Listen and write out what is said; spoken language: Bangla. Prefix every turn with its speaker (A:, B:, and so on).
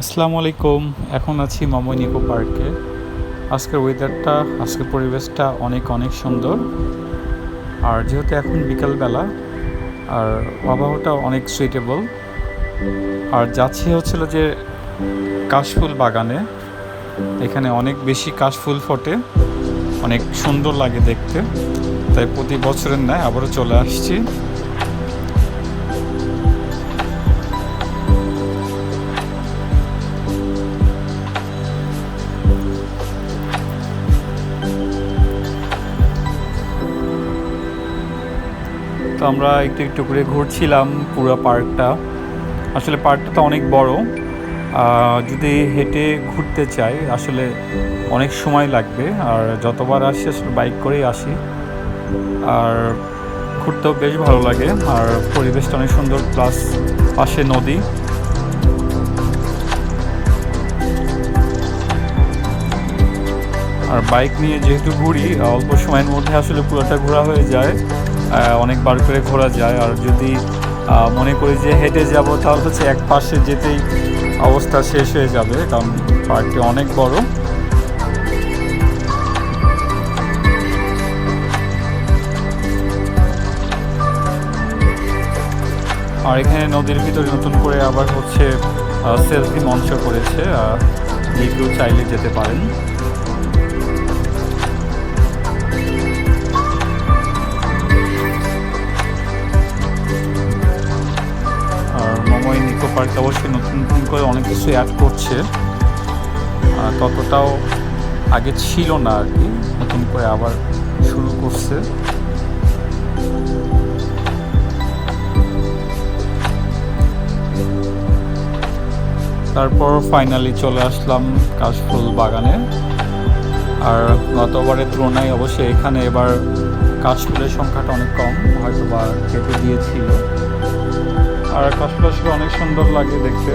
A: আসসালামু আলাইকুম। এখন আছি মামনি নিকো পার্কে। আজকের ওয়েদারটা আজকের পরিবেশটা অনেক অনেক সুন্দর। আর যেহেতু এখন বিকালবেলা, আর আবহাওয়াটা অনেক সুইটেবল আর যাচ্ছি হচ্ছিল যে কাশফুল বাগানে। এখানে অনেক বেশি কাশফুল ফোটে, অনেক সুন্দর লাগে দেখতে। তাই প্রতি বছরের ন্যায় আবারও চলে আসছি। আমরা একটু একটু করে ঘুরছিলাম পুরো পার্কটা। আসলে পার্কটা তো অনেক বড়। যদি হেঁটে ঘুরতে চাই, আসলে অনেক সময় লাগবে। আর যতবার আসি, আসলে বাইক করেই আসি। আর ঘুরতেও বেশ ভালো লাগে। আর পরিবেশটা অনেক সুন্দর। প্লাস পাশে নদী। আর বাইক নিয়ে যেহেতু ঘুরি অল্প সময়ের মধ্যে আসলে পুরোটা ঘোরা হয়ে যায়। অনেকবার করে ঘোরা যায়। আর যদি মনে করি যে হেঁটে যাব তাহলে হচ্ছে এক পাশে যেতেই অবস্থা শেষ হয়ে যাবে কারণ পার্কটি অনেক বড়। আর এখানে নদীর ভিতরে নতুন করে আবার হচ্ছে সেলফি মঞ্চ করেছে। আহ, যে চাইলে যেতে পারেন। পার্কে অবশ্যই নতুন নতুন করে অনেক কিছু অ্যাড করছে। ততটাও আগে ছিল না আর কি, নতুন করে আবার শুরু করছে। তারপর ফাইনালি চলে আসলাম কাশফুল বাগানে। আর গতবারের তুলনায় অবশ্যই এখানে এবার কাশফুলের সংখ্যাটা অনেক কম হয়তো বা কেটে দিয়েছিল। আর আকাশটা অনেক সুন্দর লাগে দেখতে।